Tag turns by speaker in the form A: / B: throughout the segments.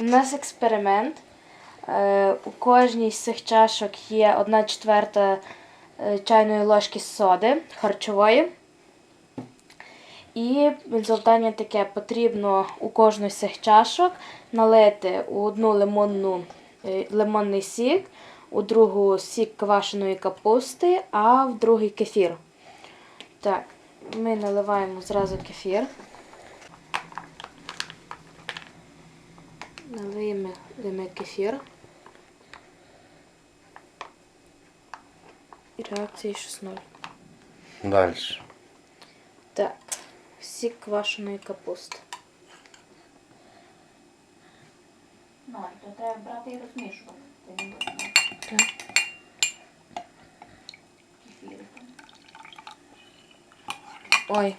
A: У нас експеримент. Е, У кожній з цих чашок є 1 четверта е, чайної ложки соди харчової. І завдання таке: потрібно у кожну з цих чашок налити у одну лимонну, е, лимонний сік, у другу сік квашеної капусти, а в другий кефір. Так, ми наливаємо зразу кефір. Налиємо кефір. І реакції 6-0.
B: Далі.
A: Так, сік квашеної капусти.
C: Ну, то треба брати і розмішувати.
A: Так. Ой,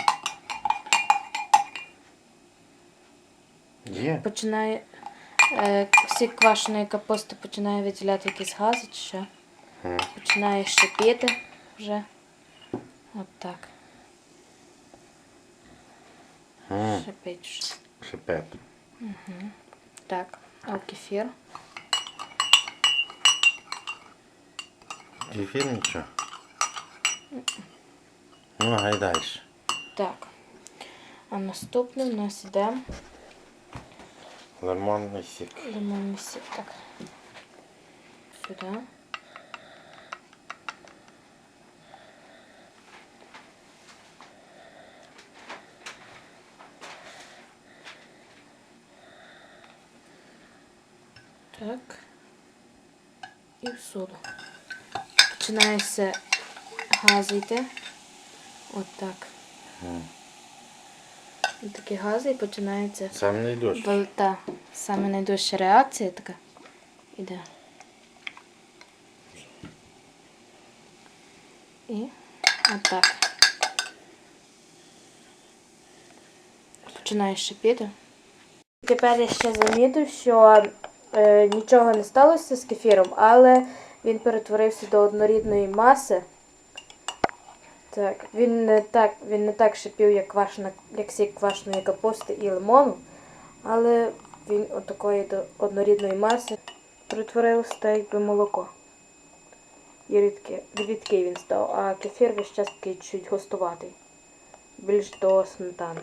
B: Є.
A: починає. Е, сік квашеної капусти починає виділяти якісь гази чи що. Починає шипіти вже. От так. Шипить вже.
B: Шипет.
A: Так, а кефір.
B: Кефір нічого. Ну, гай далі.
A: Так. А наступний у нас іде
B: Лимонний сік.
A: лимонний сік. Так. Сюди. Так. І в соду. Починає все гази йти. От так.
B: М.
A: Такі гази і починається
B: Сам не йдеш.
A: Бо, та, саме найдужча реакція така іде. І отак. Починає шипіти. Тепер я ще замітив, що е, нічого не сталося з кефіром, але він перетворився до однорідної маси. Так, він не так, він не так шипів, як, квашна, як сік квашеної капусти і лимону, але він от такої до однорідної маси притворився так якби молоко. І рідкий, рідкий він став, а кефір весь час такий чуть густуватий. Більш до сметани.